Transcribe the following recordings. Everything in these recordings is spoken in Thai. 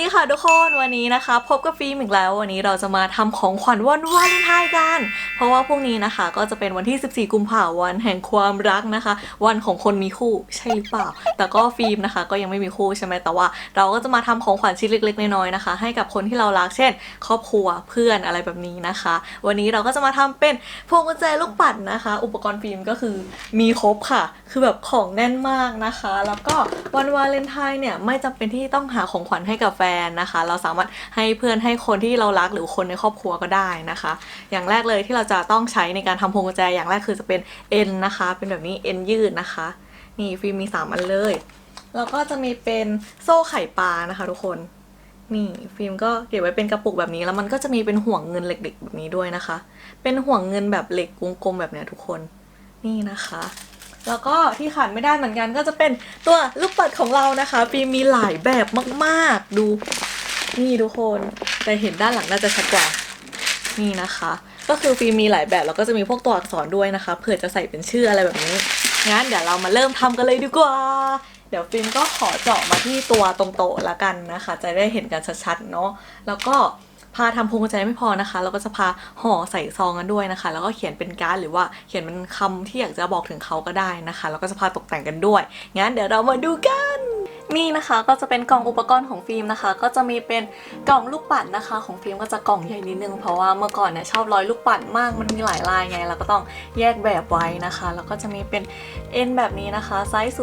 ดีค่ะทุกคนวันนี้นะคะ พบกับฟิล์มอีกแล้ว วันนี้เราจะมาทำของขวัญวันวาเลนไทน์กัน เพราะว่าพรุ่งนี้นะคะ ก็จะเป็นวันที่ 14 กุมภาพันธ์แห่งความรักนะคะ วันของคนมีคู่ใช่หรือเปล่า แต่ก็ฟิล์มนะคะ ก็ยังไม่มีคู่ใช่ไหมแต่ว่า เราก็จะมาทำของขวัญชิ้นเล็ก ๆน้อยๆนะคะ ให้กับคนที่เรารักเช่น ครอบครัวเพื่อนอะไรแบบนี้นะคะ วันนี้เราก็จะมาทำเป็นพวงกุญแจลูกปัดนะคะ อุปกรณ์ฟิล์มก็คือมีครบค่ะ คือแบบของแน่นมากนะคะ แล้วก็วันวาเลนไทน์เนี่ยไม่จำเป็นที่ต้องหาของขวัญให้กับแฟนนะคะ เราสามารถให้เพื่อนให้คนที่เรารักหรือคนในครอบครัวก็ได้นะคะ อย่างแรกเลยที่เราจะต้องใช้ในการทำพวงกุญแจอย่างแรกคือจะเป็นเอ็นนะคะ เป็นแบบนี้เอ็นยืดนะคะ นี่ฟิล์มมีสามอันเลย แล้วก็จะมีเป็นโซ่ไข่ปลานะคะ ทุกคนนี่ฟิล์มก็เก็บไว้เป็นกระปุกแบบนี้แล้วมันก็จะมีเป็นห่วงเงินเหล็กๆแบบนี้ด้วยนะคะ เป็นห่วงเงินแบบเหล็กกลมๆแบบเนี้ยทุกคน นี่นะคะ แล้วก็ที่ขาดไม่ได้เหมือนกันก็จะเป็นตัวลูกปัดของเรานะคะฟิมีหลายแบบมากๆ ดูนี่ทุกคนแต่เห็นด้านหลังน่าจะชัดกว่านี่นะคะ ก็คือฟิล์มมีหลายแบบแล้วก็จะมีพวกตัวอักษรด้วยนะคะเผื่อจะใส่เป็นชื่ออะไรแบบนี้งั้นเดี๋ยวเรามาเริ่มทำกันเลยดีกว่า เดี๋ยวฟิล์มก็ขอเจาะมาที่ตัวตรงโต๊ะละกันนะคะ จะได้เห็นกันชัดๆเนาะแล้วก็ พาทำพวงกุญแจไม่พอนะคะ เราก็จะพาห่อใส่ซองกันด้วยนะคะ แล้วก็เขียนเป็นการ์ดหรือว่าเขียนเป็นคำที่อยากจะบอกถึงเขาก็ได้นะคะ แล้วก็จะพาตกแต่งกันด้วย งั้นเดี๋ยวเรามาดูกันนี่นะคะก็จะเป็นกล่องอุปกรณ์ของฟิล์มนะคะ ก็จะมีเป็นกล่องลูกปัดนะคะ ของฟิล์มก็จะกล่องใหญ่นิดนึงเพราะว่าเมื่อก่อนเนี่ยชอบร้อยลูกปัดมากมันมีหลายลายไงเราก็ต้องแยกแบบไว้นะคะ แล้วก็จะมีเป็นเอ็นแบบนี้นะคะไซส์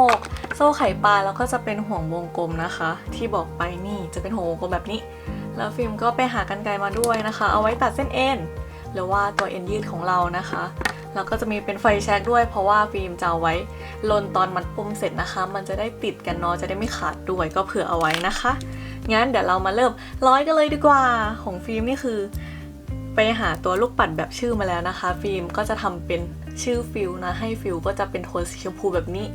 0.6 โซ่ไข่ปลาแล้วก็จะเป็นห่วงวงกลมนะคะ ที่บอกไปนี่จะเป็นห่วงวงกลมแบบนี้ แล้วฟิล์มก็ไปหากันไกรมาด้วยนะคะ เอาไว้ตัดเส้นเอ็นหรือว่าตัวเอ็นยืดของเรานะคะ แล้วก็จะมีเป็นไฟแช็กด้วย เพราะว่าฟิล์มจะเอาไว้ลนตอนมัดปมเสร็จนะคะ มันจะได้ติดกันเนาะจะได้ไม่ขาดด้วยก็เผื่อเอาไว้นะคะงั้นเดี๋ยวเรามาเริ่มร้อยกันเลยดีกว่าของฟิล์มนี่คือ ไปหาตัวลูกปัดแบบชื่อมาแล้วนะคะ ฟิล์มก็จะทำเป็นชื่อฟิลนะ ให้ฟิลก็จะเป็นโทนสีชมพูแบบนี้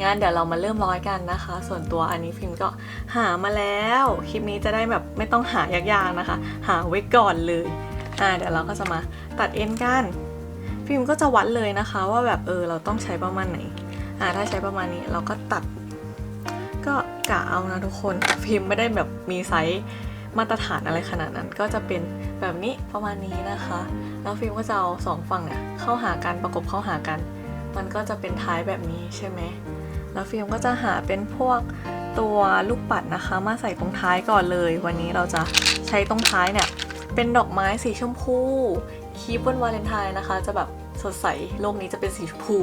งั้นเดี๋ยวเรามาเริ่มร้อยกันนะคะ ส่วนตัวอันนี้ฟิล์มก็หามาแล้ว คลิปนี้จะได้แบบไม่ต้องหายากๆนะคะ หาไว้ก่อนเลย อ่าเดี๋ยวเราก็จะมาตัดเอ็นกัน ฟิล์มก็จะวัดเลยนะคะ ว่าแบบเออเราต้องใช้ประมาณไหน อ่าถ้าใช้ประมาณนี้เราก็ตัด ก็กะเอานะทุกคน ฟิล์มไม่ได้แบบมีไซส์ มาตรฐานอะไรขนาดนั้นก็จะเป็นแบบนี้ประมาณนี้นะคะ แล้วฟิล์มก็จะเอาสองฝั่งเนี่ยเข้าหากันประกบเข้าหากัน มันก็จะเป็นท้ายแบบนี้ใช่ไหมแล้วฟิล์มก็จะหาเป็นพวกตัวลูกปัดนะคะ มาใส่ตรงท้ายก่อนเลย วันนี้เราจะใช้ตรงท้ายเนี่ยเป็นดอกไม้สีชมพูคีบบนวาเลนไทน์นะคะ จะแบบสดใสโลกนี้จะเป็นสีชมพู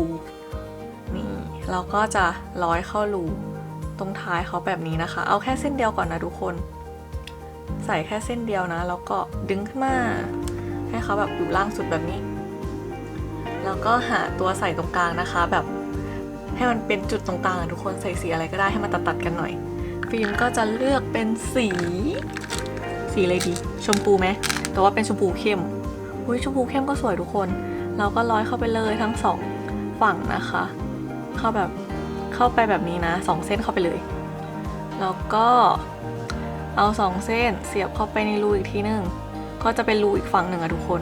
นี่เราก็จะร้อยเข้ารูตรงท้ายเขาแบบนี้นะคะ เอาแค่เส้นเดียวก่อนนะทุกคน ใส่แค่เส้นเดียวนะ แล้วก็ดึงขึ้นมา ให้เขาแบบอยู่ล่างสุดแบบนี้ แล้วก็หาตัวใส่ตรงกลางนะคะ แบบให้มันเป็นจุดตรงกลางทุกคนใส่สีอะไรก็ได้ให้มันตัดตัดกันหน่อย ฟิล์มก็จะเลือกเป็นสี สีอะไรดี ชมพูไหมแต่ว่าเป็นชมพูเข้มอุ้ยชมพูเข้มก็สวยทุกคน เราก็ร้อยเข้าไปเลยทั้งสองฝั่งนะคะ เข้าแบบเข้าไปแบบนี้นะสองเส้นเข้าไปเลย แล้วก็ เอาสองเส้นเสียบเข้าไปในรูอีกทีหนึงก็จะเป็นรูอีกฝั่งหนึ่งอะทุกคน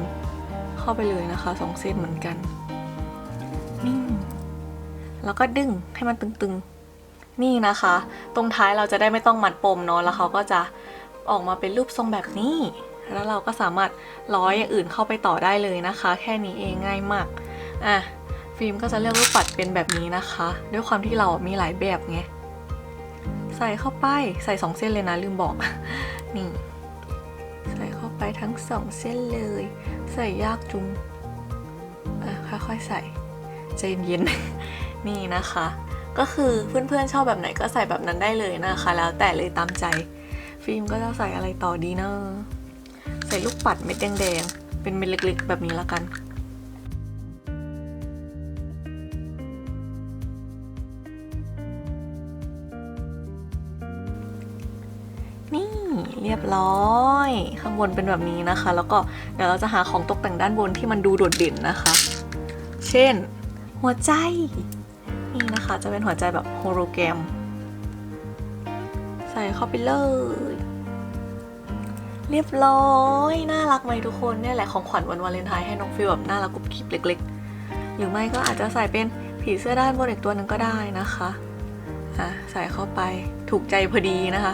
เข้าไปเลยนะคะสองเส้นเหมือนกันนี่แล้วก็ดึงให้มันตึงๆ นี่นะคะ ตรงท้ายเราจะได้ไม่ต้องมัดปมเนาะแล้วเขาก็จะออกมาเป็นรูปทรงแบบนี้ แล้วเราก็สามารถร้อยอย่างอื่นเข้าไปต่อได้เลยนะคะ แค่นี้เองง่ายมากอะฟิล์มก็จะเลือกลูกปัดเป็นแบบนี้นะคะ ด้วยความที่เรามีหลายแบบไง ใส่เข้าไปใส่สองเส้นเลยนะลืมบอก นี่ ใส่เข้าไปทั้งสองเส้นเลย ใส่ยากจุงค่อยๆใส่ใจเย็นๆนี่นะคะ ก็คือเพื่อนๆชอบแบบไหนก็ใส่แบบนั้นได้เลยนะคะ แล้วแต่เลยตามใจ ฟิล์มก็จะใส่อะไรต่อดีเนอะใส่ลูกปัดเม็ดแดงๆเป็นเม็ดเล็กๆ แบบนี้ละกัน บร้อย ข้างบนเป็นแบบนี้นะคะ แล้วก็เดี๋ยวเราจะหาของตกแต่งด้านบนที่มันดูโดดเด่นนะคะ เช่น หัวใจนี่นะคะจะเป็นหัวใจแบบโฮโลแกรม ใส่เข้าไปเลย เรียบร้อย น่ารักไหมทุกคนเนี่ยแหละของขวัญวันวาเลนไทน์ให้น้องฟิลแบบน่ารักกุบกิบเล็ก ๆ หรือไม่ก็อาจจะใส่เป็นผีเสื้อด้านบนอีกตัวหนึ่งก็ได้นะคะอะใส่เข้าไปถูกใจพอดีนะคะ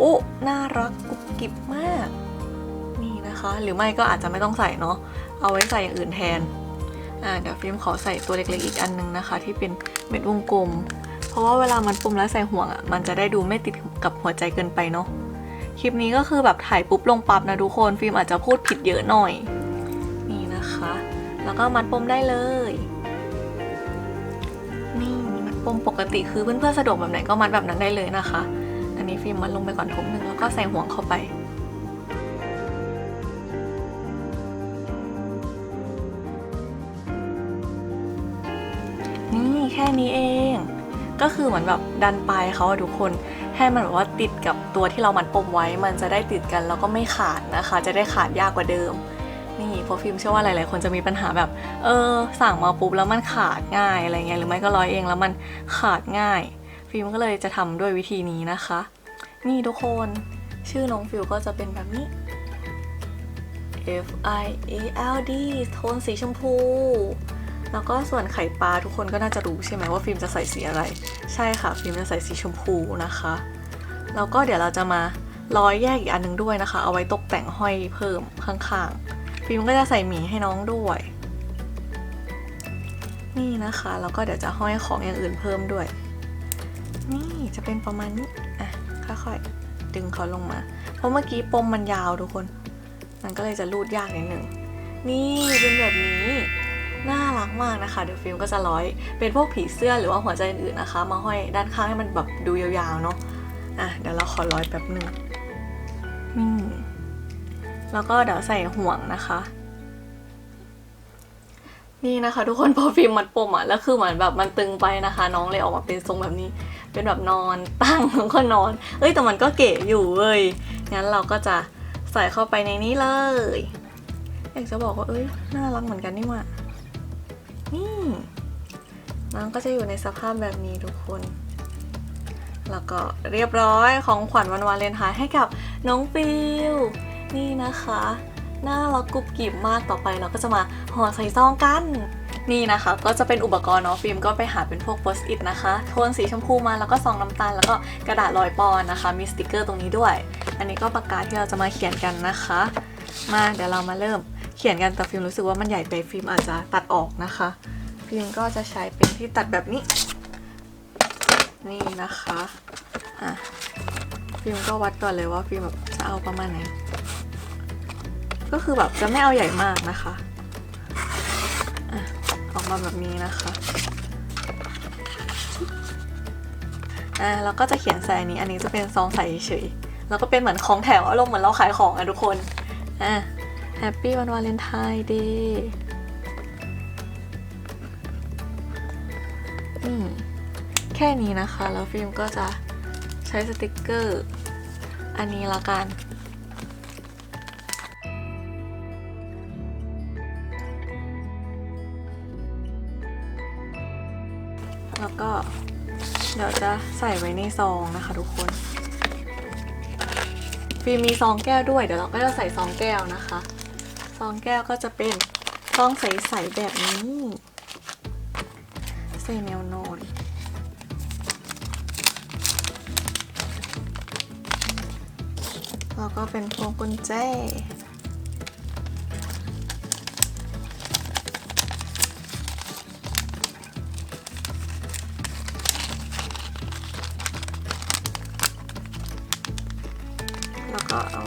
อ้น่ารักกุบกิบมาก นี่นะคะ หรือไม่ก็อาจจะไม่ต้องใส่เนาะ เอาไว้ใส่อย่างอื่นแทน อ่าเดี๋ยวฟิล์มขอใส่ตัวเล็กๆอีกอันนึงนะคะ ที่เป็นเม็ดวงกลม เพราะว่าเวลามันปุ่มแล้วใส่ห่วงอะ่ะ มันจะได้ดูไม่ติดกับหัวใจเกินไปเนาะ คลิปนี้ก็คือแบบถ่ายปุ๊บลงปั๊บนะทุกคน ฟิล์มอาจจะพูดผิดเยอะหน่อย นี่นะคะ แล้วก็มัดปมได้เลย นี่มัดปมปกติคือเพื่อนๆสะดวกแบบไหนก็มัดแบบนั้นได้เลยนะคะ ฟิล์มมัดลงไปก่อนทุบหนึ่งแล้วก็ใส่ห่วงเข้าไปนี่แค่นี้เอง ก็คือเหมือนแบบดันปลายเขาอะทุกคน ให้มันแบบว่าติดกับตัวที่เรามัดปมไว้ มันจะได้ติดกันแล้วก็ไม่ขาดนะคะ จะได้ขาดยากกว่าเดิม นี่เพราะฟิล์มเชื่อว่าหลาย ๆ คนจะมีปัญหาแบบ เออ สั่งมาปุ๊บแล้วมันขาดง่ายอะไรเงี้ยหรือไม่ก็ร้อยเองแล้วมันขาดง่าย ฟิล์มก็เลยจะทำด้วยวิธีนี้นะคะ นี่ทุกคนชื่อน้องฟิลก็จะเป็นแบบนี้ F I A L D โทนสีชมพู แล้วก็ส่วนไข่ปลาทุกคนก็น่าจะรู้ใช่ไหมว่าฟิล์มจะใส่สีอะไร ใช่ค่ะ ฟิล์มจะใส่สีชมพูนะคะ แล้วก็เดี๋ยวเราจะมาร้อยแยกอีกอันหนึงด้วยนะคะ เอาไว้ตกแต่งห้อยเพิ่มข้างๆ ฟิล์มก็จะใส่หมีให้น้องด้วย นี่นะคะ แล้วก็เดี๋ยวจะห้อยของอย่างอื่นเพิ่มด้วย นี่จะเป็นประมาณนี้อะ ค่อยๆดึงเขาลงมา เพราะเมื่อกี้ปมมันยาวทุกคน มันก็เลยจะรูดยากนิดหนึ่ง นี่เป็นแบบนี้ น่ารักมากนะคะ เดี๋ยวฟิล์มก็จะร้อย เป็นพวกผีเสื้อหรือว่าหัวใจอื่นๆนะคะ มาห้อยด้านข้างให้มันแบบดูยาวๆเนาะ อะเดี๋ยวเราขอร้อยแป๊บหนึ่งนี่แล้วก็เดี๋ยวใส่ห่วงนะคะนี่นะคะทุกคนพอฟิล์มมัดปมอะแล้วคือเหมือนแบบมันตึงไปนะคะ น้องเลยออกมาเป็นทรงแบบนี้ เป็นแบบนอนตั้งแล้วก็นอน เอ้ยแต่มันก็เก๋อยู่เว้ยงั้นเราก็จะใส่เข้าไปในนี้เลยอยากจะบอกว่าเอ้ยน่ารักเหมือนกันนี่หว่านี่น้องก็จะอยู่ในสภาพแบบนี้ทุกคน แล้วก็เรียบร้อยของขวัญวันวาเลนไทน์ให้กับน้องฟิลนี่นะคะน่ารักกรุบกริบมากต่อไปเราก็จะมาห่อใส่ซองกัน นี่นะคะก็จะเป็นอุปกรณ์เนาะฟิล์มก็ไปหาเป็นพวกโพสต์อิทนะคะโทนสีชมพูมาแล้วก็ซองน้ำตาลแล้วก็กระดาษลอยปอนนะคะ มีสติกเกอร์ตรงนี้ด้วย อันนี้ก็ปากกาที่เราจะมาเขียนกันนะคะ มาเดี๋ยวเรามาเริ่มเขียนกันแต่ฟิล์มรู้สึกว่ามันใหญ่ไปฟิล์มอาจจะตัดออกนะคะ ฟิล์มก็จะใช้เป็นที่ตัดแบบนี้ นี่นะคะอะฟิล์มก็วัดก่อนเลยว่าฟิล์มแบบจะเอาประมาณไหนก็คือแบบจะไม่เอาใหญ่มากนะคะ มาแบบนี้นะคะอะแล้วก็จะเขียนใส่อันนี้ อันนี้จะเป็นซองใส่เฉยๆแล้วก็เป็นเหมือนของแถวอารมณ์เหมือนเราขายของอะทุกคนอะแฮปปี้วันวาเลนไทน์เดย์อืมแค่นี้นะคะ แล้วฟิล์มก็จะใช้สติกเกอร์ อันนี้ละกัน แล้วก็เดี๋ยวจะใส่ไว้ในซองนะคะทุกคนฟิล์มมีซองแก้วด้วย เดี๋ยวเราก็จะใส่ซองแก้วนะคะ ซองแก้วก็จะเป็นซองใสๆแบบนี้ ใส่แนวนอนแล้วก็เป็นพวงกุญแจ เอา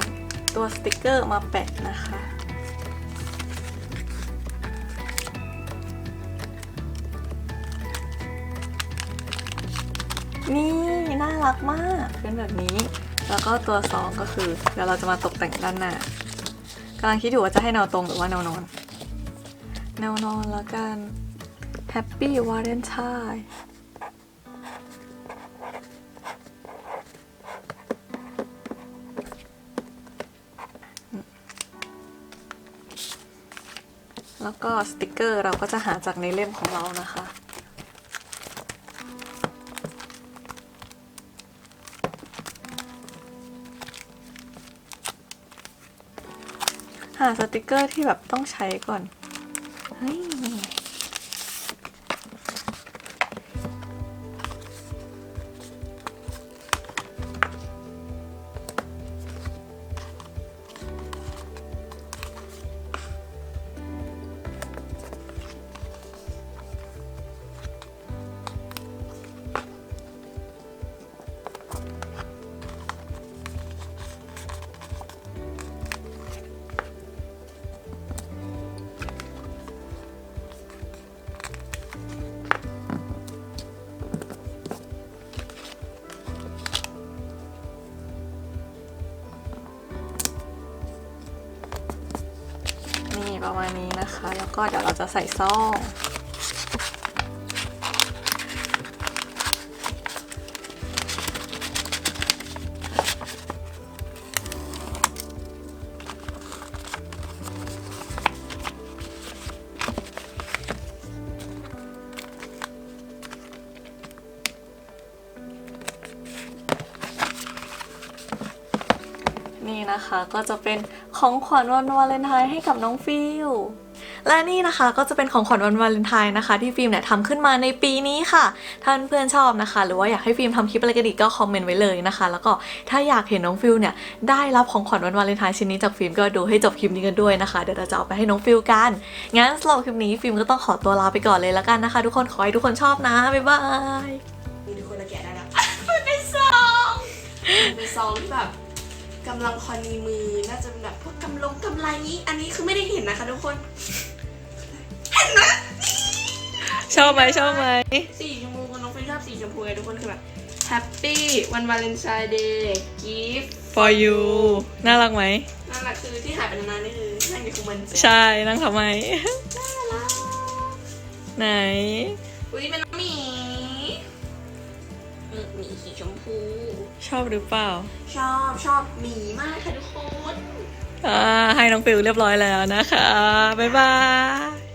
ตัวสติกเกอร์มาแปะนะคะ นี่น่ารักมากเป็นแบบนี้ แล้วก็ตัวสองก็คือ เดี๋ยวเราจะมาตกแต่งด้านหน้ากำลังคิดอยู่ว่าจะให้แนวตรงหรือว่าแนวนอน แนวนอนแล้วกัน Happy Valentine แล้วก็สติกเกอร์เราก็จะหาจากในเล่มของเรานะคะ หาสติกเกอร์ที่แบบต้องใช้ก่อน เฮ้ย นี่ณนี้นะคะ แล้วก็เดี๋ยวเราจะใส่ซ่องนี่นะคะก็จะเป็น ของขวัญวันวาเลนไทน์ให้กับน้องฟิลและนี่นะคะก็จะเป็นของขวัญวันวาเลนไทน์นะคะ ที่ฟิล์มเนี่ยทำขึ้นมาในปีนี้ค่ะถ้าเพื่อนๆชอบนะคะ หรือว่าอยากให้ฟิล์มทำคลิปอะไรกันอีกก็คอมเมนต์ไว้เลยนะคะ แล้วก็ถ้าอยากเห็นน้องฟิลเนี่ยได้รับของขวัญวันวาเลนไทน์ชิ้นนี้จากฟิล์มก็ดูให้จบคลิปนี้กันด้วยนะคะเดี๋ยวเราจะเอาไปให้น้องฟิลกันงั้นสำหรับคลิปนี้ฟิล์มก็ต้องขอตัวลาไปก่อนเลยแล้วกันนะคะ ทุกคนขอให้ทุกคนชอบนะบ๊ายบายมีทุกคนละแกะได้แล้วมันเป็นซองมันเป็นซองที่แบบ กำลังพอดีมือน่าจะเป็นแบบพวกกำลงกำไรนี้ อันนี้คือไม่ได้เห็นนะคะทุกคนชอบไหมชอบไหมสีชมพูน้องฟินชอบสีชมพูไงทุกคนคือแบบแฮปปี้วันวาเลนไทน์เดย์กิฟต์ for you น่ารักไหมนั่นแหละคือที่หายไปนานๆนี่คือนั่งอยู่คุมันใช่นั่งทำไมน่ารักไหนอุ้ยเป็นน้องหมีมี หมีสีชมพู ชอบหรือเปล่า ชอบชอบหมีมากค่ะทุกคน อ่าให้น้องฟิลเรียบร้อยแล้วนะคะ บ๊ายบาย